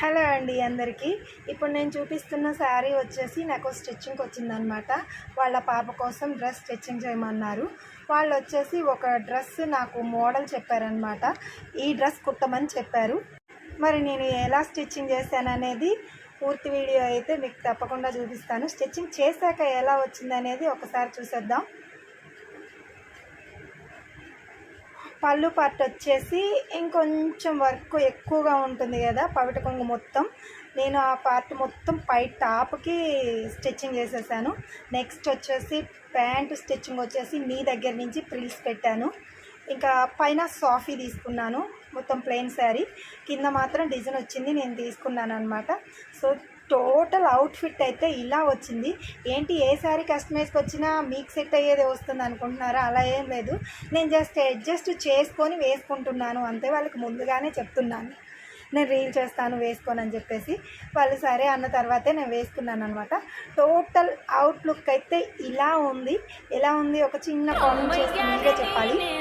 Hello అండి అందరికీ. ఇప్పుడు నేను చూపిస్తున్న శారీ వచ్చేసి నాకు స్టిచ్చింగ్కి వచ్చిందనమాట వాళ్ళ పాప కోసం డ్రెస్ స్టిచ్చింగ్ చేయమన్నారు. వాళ్ళు వచ్చేసి ఒక డ్రెస్ నాకు మోడల్ చెప్పారనమాట ఈ డ్రెస్ కుట్టమని చెప్పారు. మరి నేను ఎలా స్టిచ్చింగ్ చేశాననేది పూర్తి వీడియో అయితే మీకు తప్పకుండా చూపిస్తాను. స్టిచ్చింగ్ చేశాక ఎలా వచ్చిందనేది ఒకసారి చూసేద్దాం. పళ్ళు పట్టు వచ్చేసి ఇంకొంచెం వర్క్ ఎక్కువగా ఉంటుంది కదా పవిట కొంగు మొత్తం. నేను ఆ పార్ట్ మొత్తం పై టాప్కి స్టిచ్చింగ్ చేసేసాను. నెక్స్ట్ వచ్చేసి ప్యాంటు స్టిచ్చింగ్ వచ్చేసి మీ దగ్గర నుంచి ప్రిల్స్ పెట్టాను. ఇంకా పైన సాఫీ తీసుకున్నాను మొత్తం ప్లెయిన్ శారీ కింద మాత్రం డిజైన్ వచ్చింది నేను తీసుకున్నాను అనమాట సో టోటల్ అవుట్ఫిట్ అయితే ఇలా వచ్చింది. ఏంటి ఏ శారీ కస్టమైజ్కి వచ్చినా మీకు సెట్ అయ్యేది వస్తుంది అనుకుంటున్నారా? అలా ఏం లేదు. నేను జస్ట్ అడ్జస్ట్ చేసుకొని వేసుకుంటున్నాను. అంతే వాళ్ళకి ముందుగానే చెప్తున్నాను. నేను రీల్ చేస్తాను వేసుకోను అని చెప్పేసి. వాళ్ళు సరే అన్న తర్వాతే నేను వేసుకున్నాను అనమాట టోటల్ అవుట్లుక్ అయితే ఇలా ఉంది. ఎలా ఉంది? ఒక చిన్న కామెంట్ చేసి మీరే చెప్పాలి.